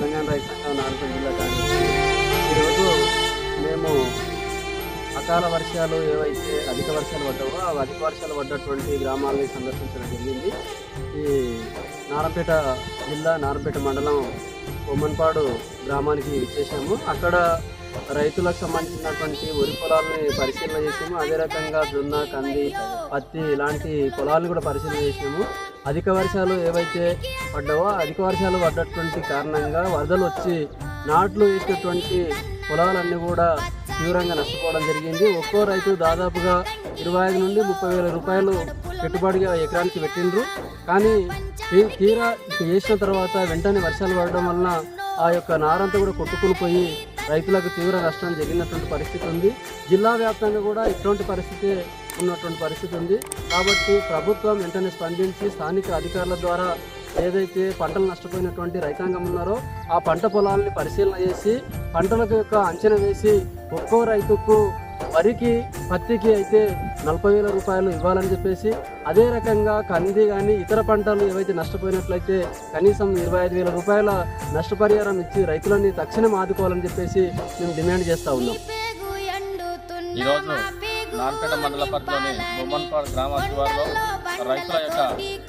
తెలంగాణ రైతు సంఘం నాలుగు జిల్లా కానీ. ఈరోజు మేము అకాల వర్షాలు ఏవైతే అధిక వర్షాలు పడ్డావో ఆ అధిక వర్షాలు పడ్డటువంటి గ్రామాలని సందర్శించడం జరిగింది. ఈ నారంపేట జిల్లా నారంపేట మండలం బొమ్మన్పాడు గ్రామానికి ఇచ్చేసాము అక్కడ రైతులకు సంబంధించినటువంటి వరి పొలాలని పరిశీలన చేసాము అదే రకంగా జొన్న కంది పత్తి ఇలాంటి పొలాలను కూడా పరిశీలన చేసాము అధిక వర్షాలు ఏవైతే పడ్డావో అధిక వర్షాలు పడ్డటువంటి కారణంగా వరదలు వచ్చి నాట్లు వేసినటువంటి పొలాలన్నీ కూడా తీవ్రంగా నష్టపోవడం జరిగింది. ఒక్కో రైతు దాదాపుగా ఇరవై ఐదు నుండి ముప్పై వేల రూపాయలు పెట్టుబడిగా ఎకరానికి పెట్టిండ్రు. కానీ తీరా వేసిన తర్వాత వెంటనే వర్షాలు పడడం వలన ఆ యొక్క నారంతా కూడా కొట్టుకుని పోయి రైతులకు తీవ్ర నష్టం జరిగినటువంటి పరిస్థితి ఉంది. జిల్లా వ్యాప్తంగా కూడా ఇటువంటి పరిస్థితి ఉన్నటువంటి పరిస్థితి ఉంది. కాబట్టి ప్రభుత్వం వెంటనే స్పందించి స్థానిక అధికారుల ద్వారా ఏదైతే పంటలు నష్టపోయినటువంటి రైతాంగం ఉన్నారో ఆ పంట పొలాలని పరిశీలన చేసి పంటలకు యొక్క అంచనా వేసి ఒక్కో రైతుకు వరికి పత్తికి అయితే నలభై వేల రూపాయలు ఇవ్వాలని చెప్పేసి అదే రకంగా కంది కానీ ఇతర పంటలు ఏవైతే నష్టపోయినట్లయితే కనీసం ఇరవై ఐదు వేల రూపాయల నష్టపరిహారం ఇచ్చి రైతులని తక్షణం ఆదుకోవాలని చెప్పేసి మేము డిమాండ్ చేస్తూ ఉన్నాం. ఈరోజు నాన్పేట మండల పరిధిలోని బొమ్మన్పాడు గ్రామ శివారులో రైతుల యొక్క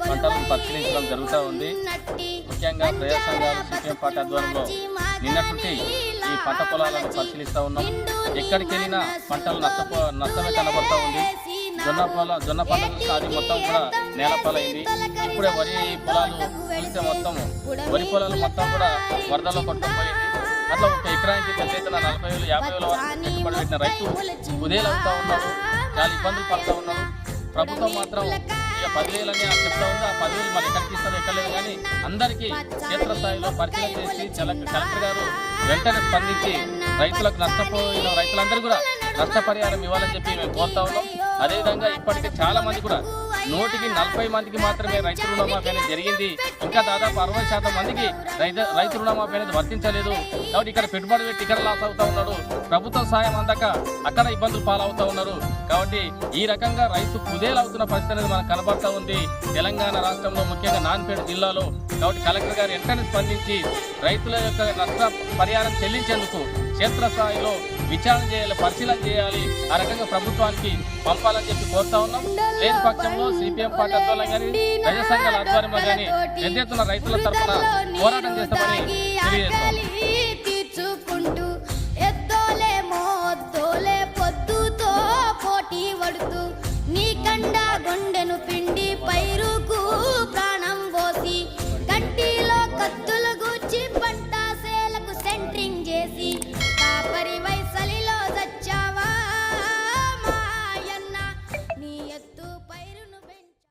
పంటలను పరిశీలించడం జరుగుతూ ఉంది. ముఖ్యంగా ప్రజా సంఘాలు సిపిఎం పార్టీ ఆధ్వర్యంలో నిన్నటి ఈ పంట పొలాలను పరిశీలిస్తూ ఉన్నాం. ఎక్కడికి వెళ్ళినా పంటలు నష్టపో నష్టమే కనబడుతూ ఉంది. జొన్న పొల జొన్న పంట అది మొత్తం కూడా నేలపాలైంది ఇప్పుడే వరి పొలాలు చూస్తే మొత్తం వరి పొలాలు మొత్తం కూడా వరదలో కొట్టుకుపోయింది అట్లా ఒక ఎకరానికి పెద్ద ఎత్తున నలభై వేలు యాభై వేల వరకు పెట్టుబడి పెట్టిన రైతు ఉదయాలు అవుతా ఉన్నారు చాలా ఇబ్బందులు పడుతూ ఉన్నారు ప్రభుత్వం మాత్రం ఇక పదివేలని చెప్తా ఉంది. ఆ పదివేలు మరి ఎక్కడికి ఇస్తారో ఎక్కలేదు కానీ అందరికీ క్షేత్రస్థాయిలో పరిశీలన చేసి కలెక్టర్ గారు వెంటనే స్పందించి రైతులకు నష్టపోయిన రైతులందరూ కూడా నష్టపరిహారం ఇవ్వాలని చెప్పి మేము కోరుతా ఉన్నాం. అదేవిధంగా ఇప్పటికే చాలా మంది కూడా నూటికి నలభై మందికి మాత్రమే రైతు రుణమాఫీ అనేది జరిగింది. ఇంకా దాదాపు అరవై శాతం మందికి రైతు రైతు రుణమాఫీ అనేది వర్తించలేదు. కాబట్టి ఇక్కడ పెట్టుబడి పెట్టి ఇక్కడ లాస్ అవుతా ఉన్నాడు ప్రభుత్వ సాయం అందక అక్కడ ఇబ్బందులు పాలవుతా ఉన్నారు. కాబట్టి ఈ రకంగా రైతు కుదేలవుతున్న పరిస్థితి అనేది మనకు కనబడతా ఉంది. తెలంగాణ రాష్ట్రంలో ముఖ్యంగా నాన్పేట జిల్లాలో. కాబట్టి కలెక్టర్ గారు వెంటనే స్పందించి రైతుల యొక్క నష్ట పరిహారం చెల్లించేందుకు క్షేత్రస్థాయిలో విచారణ చేయాలి పరిశీలన చేయాలి ఆ రకంగా ప్రభుత్వానికి పంపాలని చెప్పి కోరుతా ఉన్నాం. లేని పక్షంలో సిపిఎం పార్టీ ఆధ్వర్యంలో కానీ ప్రజా సంఘాల ఆధ్వర్యంలో కానీ పెద్ద ఎత్తున రైతుల తరఫున పోరాటం చేస్తామని తెలియజేస్తాం.